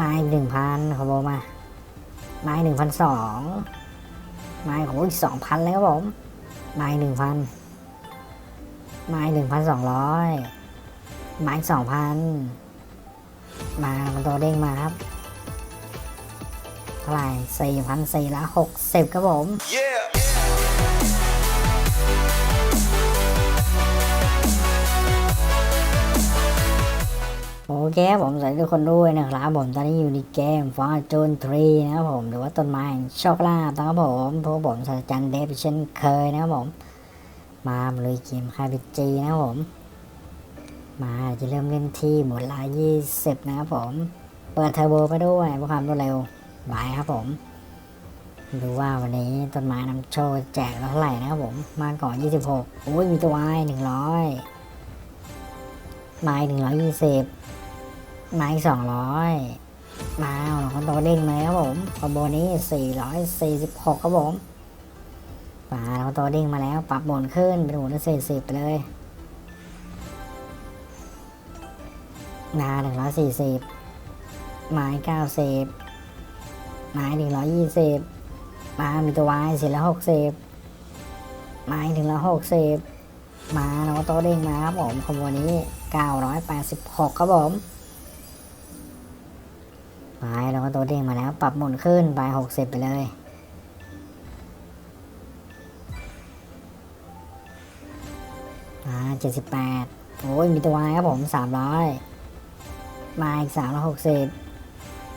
มาอีกหนึ่งพันขอโบมามาอีกหนึ่งพันสองมาอีกโอ้ยสองพันเลยครับผมมาอีกหนึ่งพันมาอีกหนึ่งพันสองร้อยมาอีกสองพันมามันตัวเด้งมาครับเท่าไหร่สี่พันสี่ละหกสิบครับผม Yeah. โอเคผมสวัสดีทุกคนด้วยนะครับผมตอนนี้อยู่ในเกม Fortune 3นะครับผมหรือว่าต้นไม้แห่งโชคลาภนะครับผมพวกผมศาสตราจารย์เดฟเช่นเคยนะครับผม มาเลยเกมคาบิจีนะครับผม มาจะเริ่มเล่นที่หมดละ20นะครับผม เปิดเทอร์โบไปด้วยเพื่อความรวดเร็วบายครับผมดูว่าวันนี้ต้นไม้นำโชว์แจกเท่าไหร่นะครับผม มาก่อน26อุ้ยมีตัววาย100ไม้120ไม้สองร้อยยี่สิบ มาเองร้อยมาคอนโตเด้งเลยครับผมคอมโบนี้สี่ร้อยสี่สิบหกครับผมมาคอนโตเด้งมาแล้ว ปรับหมุนขึ้นเป็นหมุนสี่สิบไปเลยนาหนึ่งร้อยสี่สิบไม้เก้าสิบไม้หนึ่งร้อยยี่สิบมามีตัววายสี่ร้อยหกสิบไม้ถึงร้อยหกสิบมาเราโตเด้งมาครับผมคอมโบนี้เก้าร้อยแปดสิบหกครับผม ไปเราก็ตัวเด้งมาแล้ว ปรับหมุนขึ้นไปหกสิบไปเลย มาเจ็ดสิบแปดโอ้ยมีตัววายครับผมสามร้อยมาอีกสามร้อยหกสิบ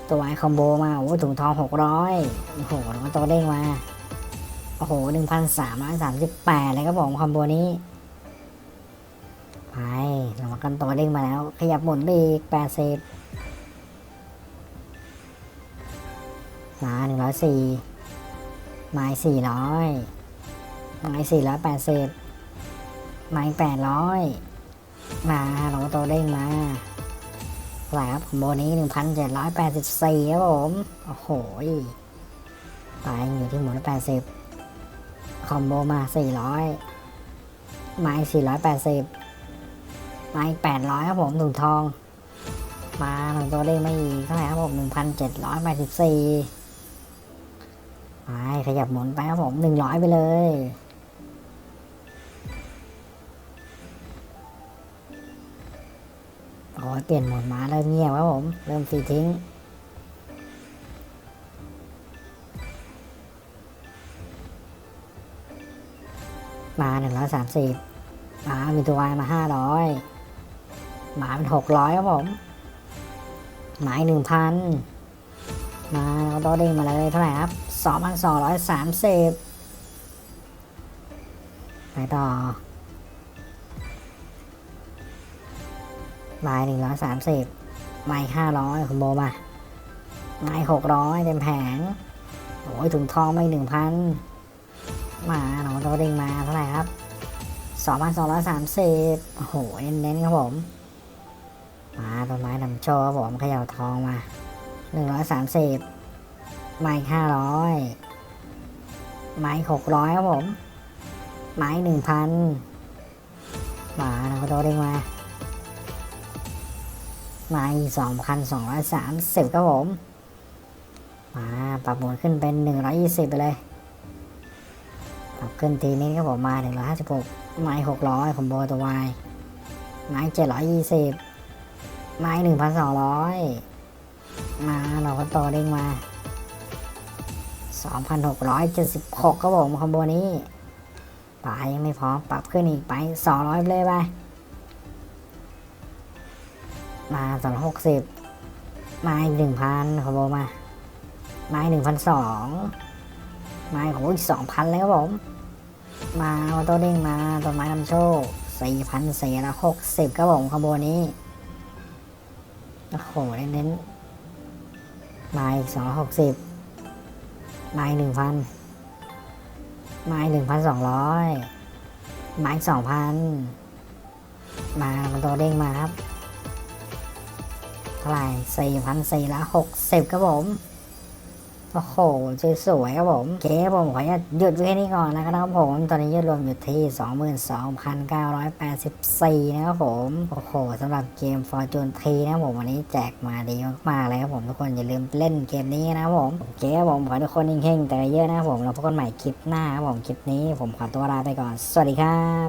ตัววายคอมโบมาโอ้ยถุงทองหกร้อยโอ้โหเราก็ตัวเด้งมาโอ้โหหนึ่งพันสามร้อยสามสิบแปดเลยครับผมคอมโบนี้ไปเรามากันตัวเด้งมาแล้ว ขยับหมุนไปอีกแปดสิบ มาหนึ่งร้อยสี่ไม้สี่ร้อยไม้สี่ร้อยแปดสิบไม้แปดร้อยมาเราก็โตเด้งมาไหร่ครับคอมโบนี้หนึ่งพันเจ็ดร้อยแปดสิบสี่ครับผม โอ้โหไปอยู่ที่หมุนแปดสิบคอมโบมาสี่ร้อยไม้สี่ร้อยแปดสิบไม้แปดร้อยครับผมถุงทอง มาหนึ่งตัวเลขไม่อีกเท่าไหร่ครับผมหนึ่งพันเจ็ดร้อยแปดสิบสี่ ไปขยับหมุนไปครับผมหนึ่งร้อยไปเลย โอ้ยเปลี่ยนหมดมาเริ่มเงียบครับผม เริ่มฟรีทิ้งมาหนึ่งร้อยสามสิบมามีตัววายมาห้าร้อยหมาเป็นหกร้อยครับผม หมายหนึ่งพัน มาเอาโตเด้งมาเลยเท่าไหร่ครับสองพันสองร้อยสามสิบไปต่อหมายหนึ่งร้อยสามสิบหมายห้าร้อยคุณโบมาหมายหกร้อยเต็มแผงโอ้ยถุงทองไม่หนึ่งพันมาเอาโตเด้งมาเท่าไหร่ครับสองพันสองร้อยสามสิบโอ้โหเน้นๆครับผม มาต้นไม้นำโชว์ครับผมขย่าทองมา หนึ่งร้อยสามสิบไม้ห้าร้อยไม้หกร้อยครับผม ไม้หนึ่งพันมาเราก็โดเด้งมาไม้สองพันสองร้อยสามสิบครับผม มาปรับหมุนขึ้นเป็นหนึ่งร้อยยี่สิบไปเลยปรับขึ้นทีนี้ครับผมมาหนึ่งร้อยห้าสิบหกไม้หกร้อยผมโบตัววายไม้เจ็ดร้อยยี่สิบไม้หนึ่งพันสองร้อย มาเราก็ต่อเด้งมาสองพันหกร้อยเจ็ดสิบหกครับผมคอมโบนี้ไปยังไม่พอปรับขึ้นอีกไปสองร้อยเลยไป มาสองหกสิบม้หนึ่งพันคอมโบมาม้หนึ่งพันสองไม้โอ้ยสองพันเลยครับผม มาเราตัวเด้งมาต้นไม้นำโชคสี่พันสี่ร้อยหกสิบครับผมคอมโบนี้ โอ้โหเน้นๆ ไม้สองหกสิบไม้หนึ่งพันไม้หนึ่งพันสองร้อยไม้สองพันมามันตัวเด้งมาครับเท่าไหร่สี่พันสี่ละหกสิบครับผม โอ้โหสวยๆครับผมเครับผมขอหยุดไว้แค่นี้ก่อนนะครับผม ตอนนี้ยอดรวมอยู่ที่ 22,984 นะครับผม โอ้โหสำหรับเกม Fortune 3นะผมวันนี้แจกมาดีมากๆเลยครับผมทุกคนอย่าลืมเล่นเกมนี้นะครับผมโอเคครับผมขอทุกคนเฮงๆแต่เยอะนะครับผมเราพบกันใหม่คลิปหน้าครับผมคลิปนี้ผมขอตัวลาไปก่อน สวัสดีครับ